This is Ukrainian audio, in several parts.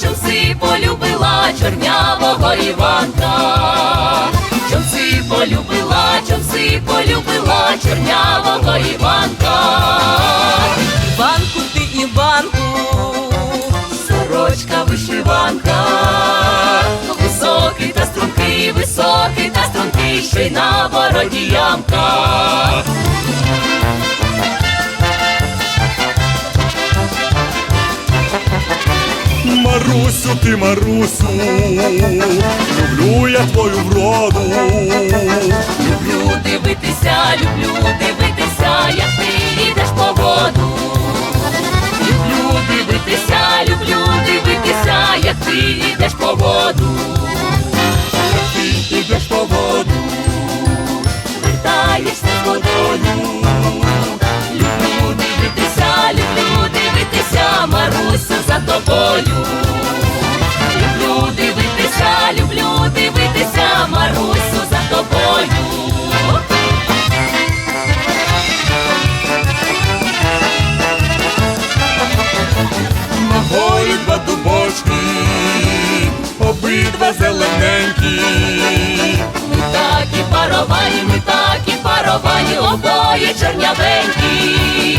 чомси полюбила чорнявого Іванка. Чомси полюбила, чомси полюбила чорнявого Іванка. Іванку ти Іванку, сорочка вишиванка, високий та стрункий, високий та стрункий, ще й на бороді ямка. Марусю, ти Марусю, люблю я твою вроду. Люблю дивитися, люблю дивитися, як ти йдеш по воду. Люблю дивитися, люблю дивитися, як ти йдеш по воду. Ти йдеш по воду, вертаєшся з водою. Люблю дивитися, люблю дивитися, Марусю за тобою. Обидва зелененькі. Ми такі паровані, ми такі паровані, обоє чорнявенькі.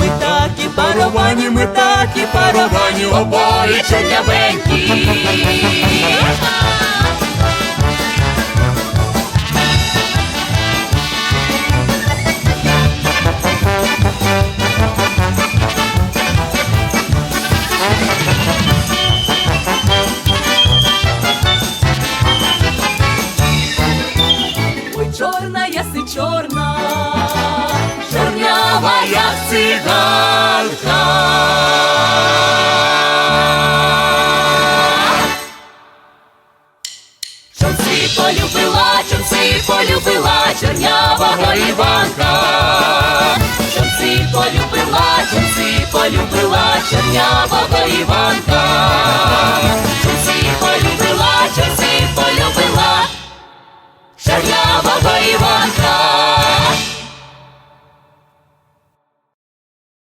Ми такі паровані, ми такі паровані, обоє чорнявенькі. Яси чорна, чорнява як циганка. Чомси полюбила, чомси полюбила чорнявого Іванка. Чомси полюбила, чомси полюбила чорнявого Іванка.